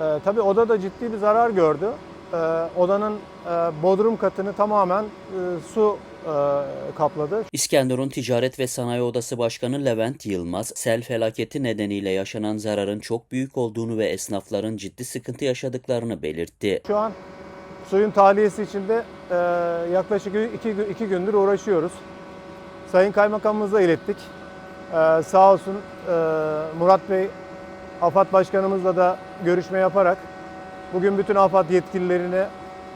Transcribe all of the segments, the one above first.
E, tabii oda da ciddi bir zarar gördü. E, odanın e, bodrum katını tamamen e, su e, kapladı. İskenderun Ticaret ve Sanayi Odası Başkanı Levent Yılmaz, sel felaketi nedeniyle yaşanan zararın çok büyük olduğunu ve esnafların ciddi sıkıntı yaşadıklarını belirtti. Şu an suyun tahliyesi için de e, yaklaşık iki, iki gündür uğraşıyoruz. Sayın Kaymakamımıza ilettik. E, sağ olsun e, Murat Bey, AFAD Başkanımızla da görüşme yaparak bugün bütün AFAD yetkililerini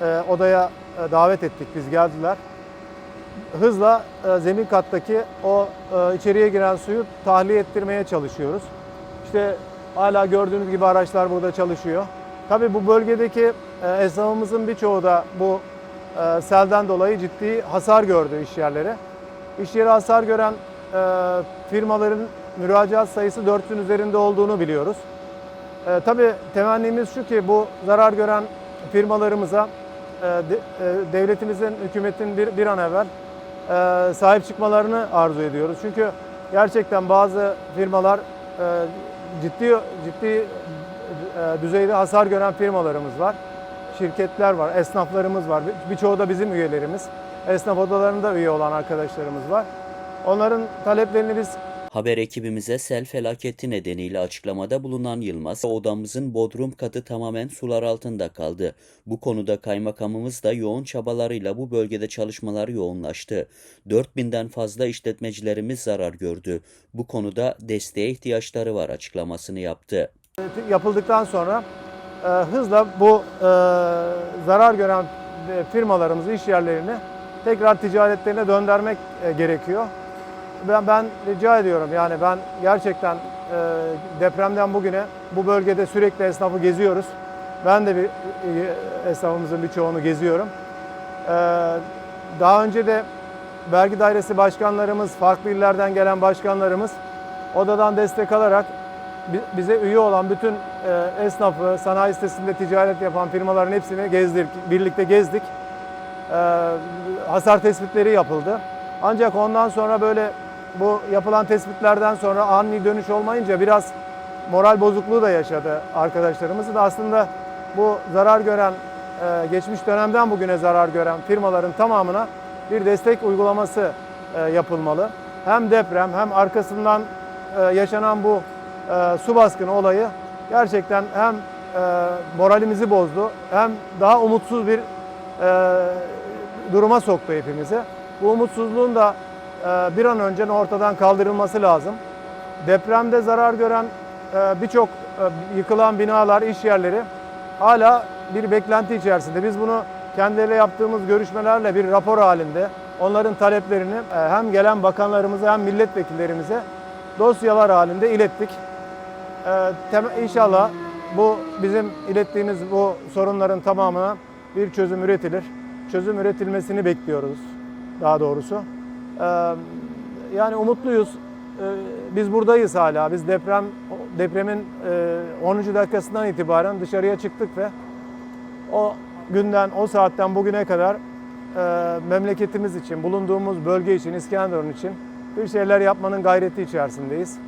e, odaya e, davet ettik. Biz geldiler. Hızla e, zemin kattaki o e, içeriye giren suyu tahliye ettirmeye çalışıyoruz. İşte hala gördüğünüz gibi araçlar burada çalışıyor. Tabii bu bölgedeki e, esnafımızın birçoğu da bu e, selden dolayı ciddi hasar gördü iş yerleri. İş yeri hasar gören e, firmaların müracaat sayısı 4'ün üzerinde olduğunu biliyoruz. E, tabii temennimiz şu ki bu zarar gören firmalarımıza e, e, devletimizin, hükümetin bir, bir an evvel e, sahip çıkmalarını arzu ediyoruz. Çünkü gerçekten bazı firmalar e, ciddi ciddi e, düzeyde hasar gören firmalarımız var. Şirketler var, esnaflarımız var. Bir- Birçoğu da bizim üyelerimiz. Esnaf odalarında üye olan arkadaşlarımız var. Onların taleplerini biz Haber ekibimize sel felaketi nedeniyle açıklamada bulunan Yılmaz, odamızın bodrum katı tamamen sular altında kaldı. Bu konuda kaymakamımız da yoğun çabalarıyla bu bölgede çalışmalar yoğunlaştı. 4000'den fazla işletmecilerimiz zarar gördü. Bu konuda desteğe ihtiyaçları var açıklamasını yaptı. yapıldıktan sonra e, hızla bu e, zarar gören e, firmalarımızı, iş yerlerini tekrar ticaretlerine döndürmek e, gerekiyor. Ben, ben rica ediyorum yani ben gerçekten e, depremden bugüne bu bölgede sürekli esnafı geziyoruz. Ben de bir e, esnafımızın birçoğunu geziyorum. E, daha önce de vergi dairesi başkanlarımız, farklı illerden gelen başkanlarımız odadan destek alarak bi- bize üye olan bütün e, esnafı, sanayi sitesinde ticaret yapan firmaların hepsini gezdik, birlikte gezdik. E, hasar tespitleri yapıldı. Ancak ondan sonra böyle bu yapılan tespitlerden sonra ani dönüş olmayınca biraz moral bozukluğu da yaşadı arkadaşlarımız da aslında bu zarar gören e, geçmiş dönemden bugüne zarar gören firmaların tamamına bir destek uygulaması e, yapılmalı. Hem deprem hem arkasından e, yaşanan bu su baskını olayı gerçekten hem moralimizi bozdu hem daha umutsuz bir duruma soktu hepimizi. Bu umutsuzluğun da bir an önce ortadan kaldırılması lazım. Depremde zarar gören e, birçok e, yıkılan binalar, iş yerleri hala bir beklenti içerisinde. Biz bunu kendileriyle yaptığımız görüşmelerle bir rapor halinde onların taleplerini e, hem gelen bakanlarımıza hem milletvekillerimize dosyalar halinde ilettik. İnşallah bu bizim ilettiğimiz bu sorunların tamamına bir çözüm üretilir. Çözüm üretilmesini bekliyoruz daha doğrusu. Yani umutluyuz. Biz buradayız hala. Biz deprem depremin e, 10. dakikasından itibaren dışarıya çıktık ve o günden, o saatten bugüne kadar memleketimiz için, bulunduğumuz bölge için, İskenderun için bir şeyler yapmanın gayreti içerisindeyiz.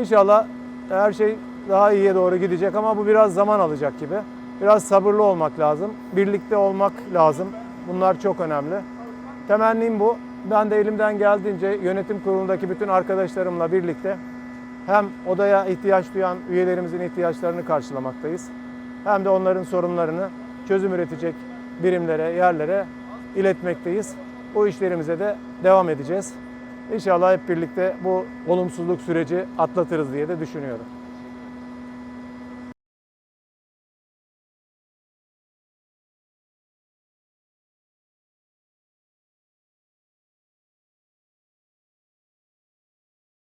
İnşallah her şey daha iyiye doğru gidecek ama bu biraz zaman alacak gibi. Biraz sabırlı olmak lazım, birlikte olmak lazım. Bunlar çok önemli. Temennim bu. Ben de elimden geldiğince yönetim kurulundaki bütün arkadaşlarımla birlikte hem odaya ihtiyaç duyan üyelerimizin ihtiyaçlarını karşılamaktayız. Hem de onların sorunlarını çözüm üretecek birimlere, yerlere iletmekteyiz. Bu işlerimize de devam edeceğiz. İnşallah hep birlikte bu olumsuzluk süreci atlatırız diye de düşünüyorum.